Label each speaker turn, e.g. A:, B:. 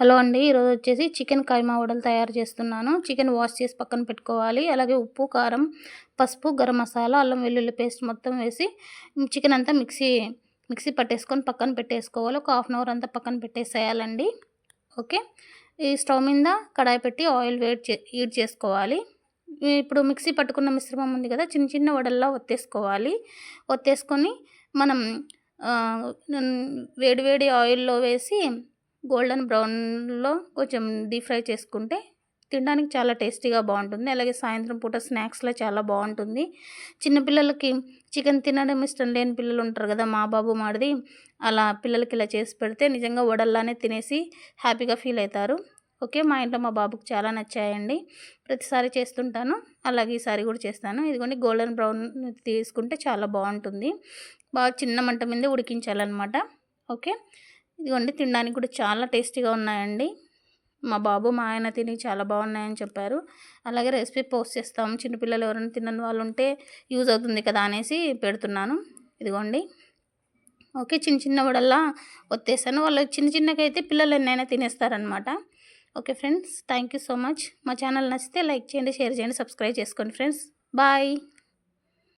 A: Hello అండి ఈరోజు వచ్చేసి చికెన్ కైమా వడలు తయారు చేస్తున్నాను. చికెన్ వాష్ చేసి పక్కన పెట్టుకోవాలి. అలాగే ఉప్పు కారం పసుపు గరం మసాలా అల్లం వెల్లుల్లి పేస్ట్ మొత్తం వేసి చికెన్ అంతా మిక్సీ మిక్సీ పట్టేసుకొని పక్కన పెట్టేసుకోవాలి. ఒక హాఫ్ అన్ అవర్ అంతా పక్కన పెట్టేసేయాలండి. ఓకే? ఈ స్టవ్ మీద కడాయి పెట్టి ఆయిల్ వేడి చే హీట్ చేసుకోవాలి. ఇప్పుడు మిక్సీ పట్టుకున్న మిశ్రమం ఉంది కదా చిన్న చిన్న వడల్లా ఒత్తేసుకోవాలి. ఒత్తేసుకొని మనం వేడి వేడి ఆయిల్లో వేసి గోల్డెన్ బ్రౌన్లో కొంచెం డీప్ ఫ్రై చేసుకుంటే తినడానికి చాలా టేస్టీగా బాగుంటుంది. అలాగే సాయంత్రం పూట స్నాక్స్లో చాలా బాగుంటుంది. చిన్నపిల్లలకి చికెన్ తినడం ఇష్టం లేని పిల్లలు ఉంటారు కదా మా బాబు మాడిది. అలా పిల్లలకి ఇలా చేసి పెడితే నిజంగా వడల్లానే తినేసి హ్యాపీగా ఫీల్ అవుతారు. ఓకే మా ఇంట్లో మా బాబుకి చాలా నచ్చాయండి. ప్రతిసారి చేస్తుంటాను. అలాగే ఈసారి కూడా చేస్తాను. ఇదిగోండి గోల్డెన్ బ్రౌన్ తీసుకుంటే చాలా బాగుంటుంది. బాగా చిన్న మంట మీద ఉడికించాలన్నమాట. ఓకే. ఇదిగోండి తినడానికి కూడా చాలా టేస్టీగా ఉన్నాయండి. మా బాబు మా ఆయన తిని చాలా బాగున్నాయని చెప్పారు. అలాగే రెసిపీ పోస్ట్ చేస్తాము. చిన్నపిల్లలు ఎవరైనా తినని వాళ్ళు ఉంటే యూజ్ అవుతుంది కదా అనేసి పెడుతున్నాను. ఇదిగోండి. ఓకే చిన్న చిన్న వడల్లా వచ్చేసాను వాళ్ళు చిన్న చిన్నకైతే పిల్లలు ఎన్నైనా తినేస్తారనమాట okay friends thank you so much. మా ఛానల్ నచ్చితే లైక్ చేయండి షేర్ చేయండి సబ్స్క్రైబ్ చేసుకోండి ఫ్రెండ్స్. బాయ్.